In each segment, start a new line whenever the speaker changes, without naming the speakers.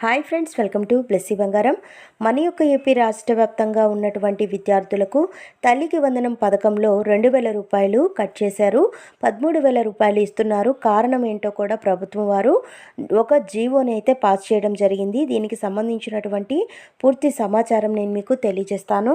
Hi friends welcome to Blessy Bangaram. మన యొక్క AP రాష్ట్ర వ్యాప్తంగా ఉన్నటువంటి విద్యార్థులకు తల్లికి వందనం పథకంలో రెండు వేల రూపాయలు కట్ చేశారు. పదమూడు వేల రూపాయలు ఇస్తున్నారు. కారణం ఏంటో కూడా ప్రభుత్వం వారు ఒక జీవోని అయితే పాస్ చేయడం జరిగింది. దీనికి సంబంధించినటువంటి పూర్తి సమాచారం నేను మీకు తెలియజేస్తాను.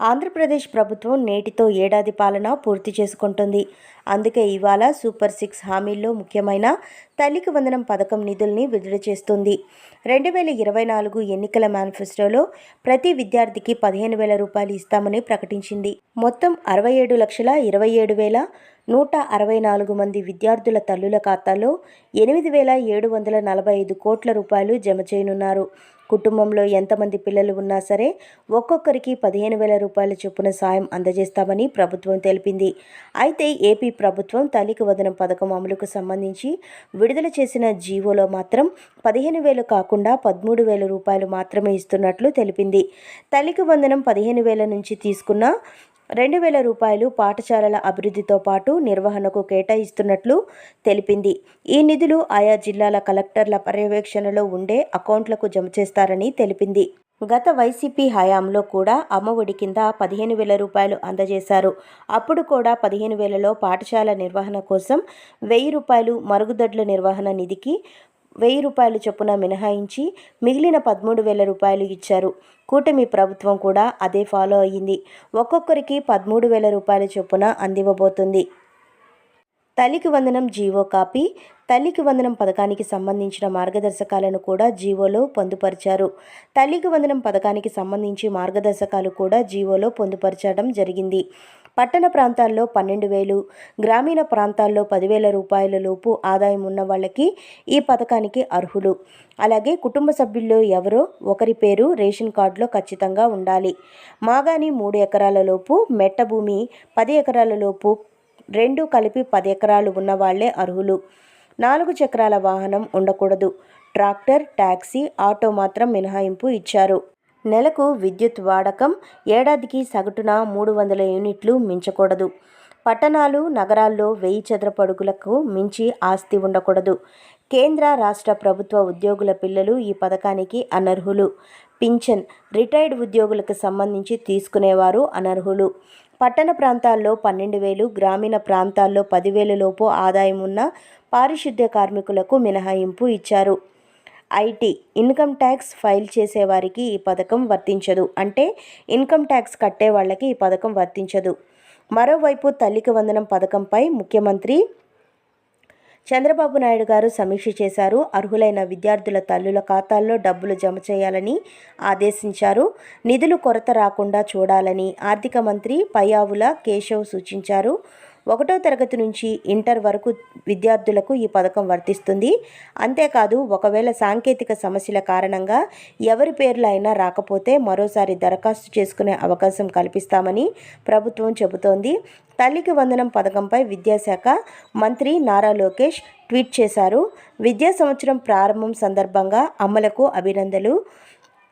ఆంధ్రప్రదేశ్ ప్రభుత్వం నేటితో ఏడాది పాలన పూర్తి చేసుకుంటుంది. అందుకే ఇవాళ సూపర్ సిక్స్ హామీల్లో ముఖ్యమైన తల్లికి వందనం పథకం నిధుల్ని విడుదల చేస్తుంది. రెండు వేల ఇరవై నాలుగు ఎన్నికల మేనిఫెస్టోలో ప్రతి విద్యార్థికి పదిహేను వేల రూపాయలు ఇస్తామని ప్రకటించింది. మొత్తం అరవై ఏడు లక్షల ఇరవై ఏడు వేల నూట అరవై నాలుగు మంది విద్యార్థుల తల్లుల ఖాతాలో ఎనిమిది వేల ఏడు వందల నలభై ఐదు కోట్ల రూపాయలు జమ చేయనున్నారు. కుటుంబంలో ఎంతమంది పిల్లలు ఉన్నా సరే ఒక్కొక్కరికి పదిహేను వేల రూపాయల చొప్పున సాయం అందజేస్తామని ప్రభుత్వం తెలిపింది. అయితే ఏపీ ప్రభుత్వం తల్లికి వదనం పథకం అమలుకు సంబంధించి విడుదల చేసిన జీవోలో మాత్రం పదిహేను వేలు కాకుండా పదమూడు వేల రూపాయలు మాత్రమే ఇస్తున్నట్లు తెలిపింది. తల్లికి వందనం పదిహేను వేల నుంచి తీసుకున్న రెండు వేల రూపాయలు పాఠశాలల అభివృద్ధితో పాటు నిర్వహణకు కేటాయిస్తున్నట్లు తెలిపింది. ఈ నిధులు ఆయా జిల్లాల కలెక్టర్ల పర్యవేక్షణలో ఉండే అకౌంట్లకు జమ చేస్తారని తెలిపింది. గత వైసీపీ హయాంలో కూడా అమ్మఒడి కింద పదిహేను వేల రూపాయలు అందజేశారు. అప్పుడు కూడా పదిహేను వేలలో పాఠశాల నిర్వహణ కోసం వెయ్యి రూపాయలు మరుగుదొడ్ల నిర్వహణ నిధికి వెయ్యి రూపాయలు చొప్పున మినహాయించి మిగిలిన పదమూడు వేల రూపాయలు ఇచ్చారు. కూటమి ప్రభుత్వం కూడా అదే ఫాలో అయ్యింది. ఒక్కొక్కరికి పదమూడు వేల రూపాయల చొప్పున అందివ్వబోతుంది. తల్లికి వందనం జీవో కాపీ తల్లికి వందనం పథకానికి సంబంధించిన మార్గదర్శకాలను కూడా జీవోలో పొందుపరిచారు. తల్లికి వందనం పథకానికి సంబంధించి మార్గదర్శకాలు కూడా జీవోలో పొందుపరచడం జరిగింది. పట్టణ ప్రాంతాల్లో పన్నెండు వేలు గ్రామీణ ప్రాంతాల్లో పదివేల రూపాయల లోపు ఆదాయం ఉన్న వాళ్ళకి ఈ పథకానికి అర్హులు. అలాగే కుటుంబ సభ్యుల్లో ఎవరో ఒకరి పేరు రేషన్ కార్డులో ఖచ్చితంగా ఉండాలి. మాగాని మూడు ఎకరాల లోపు మెట్ట భూమి పది ఎకరాల లోపు రెండు కలిపి పది ఎకరాలు ఉన్న వాళ్ళే అర్హులు. నాలుగు చక్రాల వాహనం ఉండకూడదు. ట్రాక్టర్ ట్యాక్సీ ఆటో మాత్రం మినహాయింపు ఇచ్చారు. నెలకు విద్యుత్ వాడకం ఏడాదికి సగటున మూడు వందల యూనిట్లు మించకూడదు. పట్టణాలు నగరాల్లో వెయ్యి చదరపడుగులకు మించి ఆస్తి ఉండకూడదు. కేంద్ర రాష్ట్ర ప్రభుత్వ ఉద్యోగుల పిల్లలు ఈ పథకానికి అనర్హులు. పింఛన్ రిటైర్డ్ ఉద్యోగులకు సంబంధించి తీసుకునేవారు అనర్హులు. పట్టణ ప్రాంతాల్లో పన్నెండు వేలు గ్రామీణ ప్రాంతాల్లో పదివేల లోపు ఆదాయం ఉన్న పారిశుద్ధ్య కార్మికులకు మినహాయింపు ఇచ్చారు. ఐటీ ఇన్కమ్ ట్యాక్స్ ఫైల్ చేసేవారికి ఈ పథకం వర్తించదు. అంటే ఇన్కమ్ ట్యాక్స్ కట్టే వాళ్ళకి ఈ పథకం వర్తించదు. మరోవైపు తల్లికి వందనం పథకంపై ముఖ్యమంత్రి చంద్రబాబు నాయుడు గారు సమీక్ష చేశారు. అర్హులైన విద్యార్థుల తల్లుల ఖాతాల్లో డబ్బులు జమ చేయాలని ఆదేశించారు. నిధులు కొరత రాకుండా చూడాలని ఆర్థిక మంత్రి పయ్యావుల కేశవ్ సూచించారు. ఒకటో తరగతి నుంచి ఇంటర్ వరకు విద్యార్థులకు ఈ పథకం వర్తిస్తుంది. అంతేకాదు ఒకవేళ సాంకేతిక సమస్యల కారణంగా ఎవరి పేర్లు అయినా రాకపోతే మరోసారి దరఖాస్తు చేసుకునే అవకాశం కల్పిస్తామని ప్రభుత్వం చెబుతోంది. తల్లికి వందనం పథకంపై విద్యాశాఖ మంత్రి నారా లోకేష్ ట్వీట్ చేశారు. విద్యా సంవత్సరం ప్రారంభం సందర్భంగా అమ్మలకు అభినందనలు.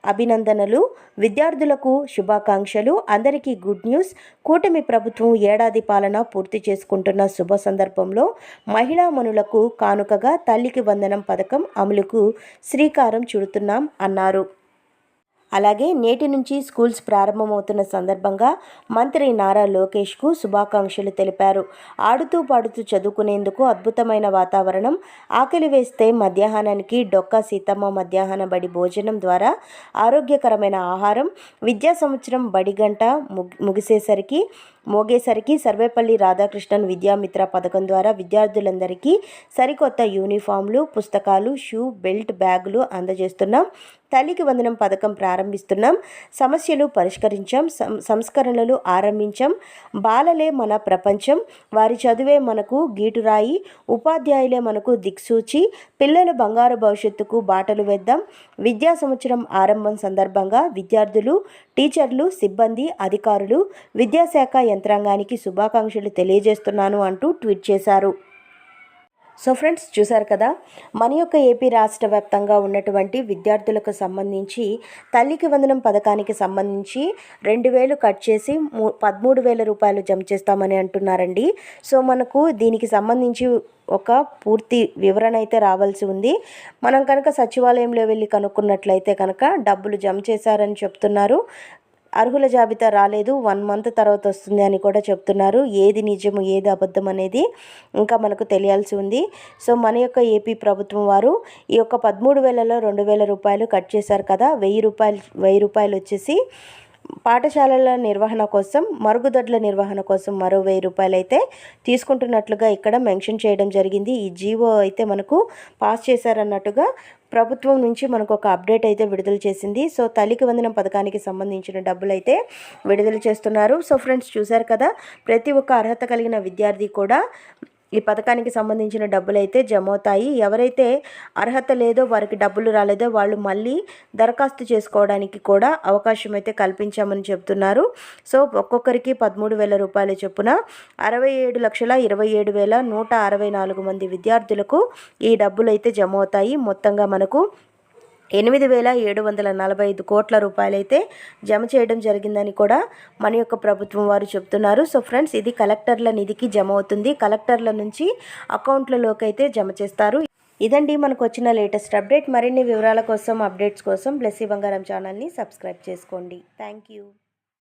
అభినందనలు. విద్యార్థులకు శుభాకాంక్షలు. అందరికీ గుడ్ న్యూస్. కూటమి ప్రభుత్వం ఏడాది పాలన పూర్తి చేసుకుంటున్న శుభ సందర్భంలో మహిళా మనులకు కానుకగా తల్లికి వందనం పథకం అమలుకు శ్రీకారం చుడుతున్నాం అన్నారు. అలాగే నేటి నుంచి స్కూల్స్ ప్రారంభమవుతున్న సందర్భంగా మంత్రి నారా లోకేష్కు శుభాకాంక్షలు తెలిపారు. ఆడుతూ పాడుతూ చదువుకునేందుకు అద్భుతమైన వాతావరణం. ఆకలి వేస్తే మధ్యాహ్నానికి డొక్కా సీతమ్మ మధ్యాహ్న బడి భోజనం ద్వారా ఆరోగ్యకరమైన ఆహారం. విద్యా సంవత్సరం బడి గంట ముగిసేసరికి మోగేసరికి సర్వేపల్లి రాధాకృష్ణన్ విద్యామిత్ర పథకం ద్వారా విద్యార్థులందరికీ సరికొత్త యూనిఫామ్లు పుస్తకాలు షూ బెల్ట్ బ్యాగులు అందజేస్తున్నాం. తల్లికి వందనం పథకం ప్రారంభిస్తున్నాం. సమస్యలు పరిష్కరించాం. సంస్కరణలు ఆరంభించాం. బాలలే మన ప్రపంచం. వారి చదువే మనకు గీటురాయి ఉపాధ్యాయులే మనకు దిక్సూచి. పిల్లల బంగారు భవిష్యత్తుకు బాటలు వేద్దాం. విద్యా సంవత్సరం ఆరంభం సందర్భంగా విద్యార్థులు టీచర్లు సిబ్బంది అధికారులు విద్యాశాఖ యంత్రాంగానికి శుభాకాంక్షలు తెలియజేస్తున్నాను అంటూ ట్వీట్ చేశారు. సో ఫ్రెండ్స్ చూశారు కదా? మన యొక్క ఏపీ రాష్ట్ర వ్యాప్తంగా ఉన్నటువంటి విద్యార్థులకు సంబంధించి తల్లికి వందనం పథకానికి సంబంధించి రెండు వేలు కట్ చేసి మూ పదమూడు వేల రూపాయలు జమ చేస్తామని అంటున్నారండి. సో మనకు దీనికి సంబంధించి ఒక పూర్తి వివరణ అయితే రావాల్సి ఉంది. మనం కనుక సచివాలయంలో వెళ్ళి కనుక్కున్నట్లయితే కనుక డబ్బులు జమ చేశారని చెప్తున్నారు. అర్హుల జాబితా రాలేదు. వన్ మంత్ తర్వాత వస్తుంది అని కూడా చెప్తున్నారు. ఏది నిజము ఏది అబద్ధం అనేది ఇంకా మనకు తెలియాల్సి ఉంది. సో మన యొక్క ఏపీ ప్రభుత్వం వారు ఈ యొక్క పదమూడు వేలలో రెండు వేల రూపాయలు కట్ చేశారు కదా. వెయ్యి రూపాయలు వెయ్యి రూపాయలు వచ్చేసి పాఠశాలల నిర్వహణ కోసం మరుగుదొడ్ల నిర్వహణ కోసం మరో వెయ్యి రూపాయలు అయితే తీసుకుంటున్నట్లుగా ఇక్కడ మెన్షన్ చేయడం జరిగింది. ఈ జీవో అయితే మనకు పాస్ చేశారన్నట్టుగా ప్రభుత్వం నుంచి మనకు ఒక అప్డేట్ అయితే విడుదల చేసింది. సో తల్లికి వందనం పథకానికి సంబంధించిన డబ్బులు అయితే విడుదల చేస్తున్నారు. సో ఫ్రెండ్స్ చూశారు కదా? ప్రతి ఒక్క అర్హత కలిగిన విద్యార్థి కూడా ఈ పథకానికి సంబంధించిన డబ్బులు అయితే జమ అవుతాయి ఎవరైతే అర్హత లేదో వారికి డబ్బులు రాలేదో వాళ్ళు మళ్ళీ దరఖాస్తు చేసుకోవడానికి కూడా అవకాశం అయితే కల్పించామని చెప్తున్నారు. సో ఒక్కొక్కరికి పదమూడు వేల రూపాయల చొప్పున అరవై ఏడు లక్షల ఇరవై ఏడు వేల నూట అరవై నాలుగు మంది విద్యార్థులకు ఈ డబ్బులు అయితే జమ అవుతాయి మొత్తంగా మనకు ఎనిమిది వేల ఏడు వందల నలభై ఐదు కోట్ల రూపాయలైతే జమ చేయడం జరిగిందని కూడా మన యొక్క ప్రభుత్వం వారు చెప్తున్నారు. సో ఫ్రెండ్స్ ఇది కలెక్టర్ల నిధికి జమ అవుతుంది. కలెక్టర్ల నుంచి అకౌంట్లలోకి అయితే జమ చేస్తారు. ఇదండి మనకు వచ్చిన లేటెస్ట్ అప్డేట్. మరిన్ని వివరాల కోసం అప్డేట్స్ కోసం బ్లెస్సీ బంగారం ఛానల్ని సబ్స్క్రైబ్ చేసుకోండి. Thank you.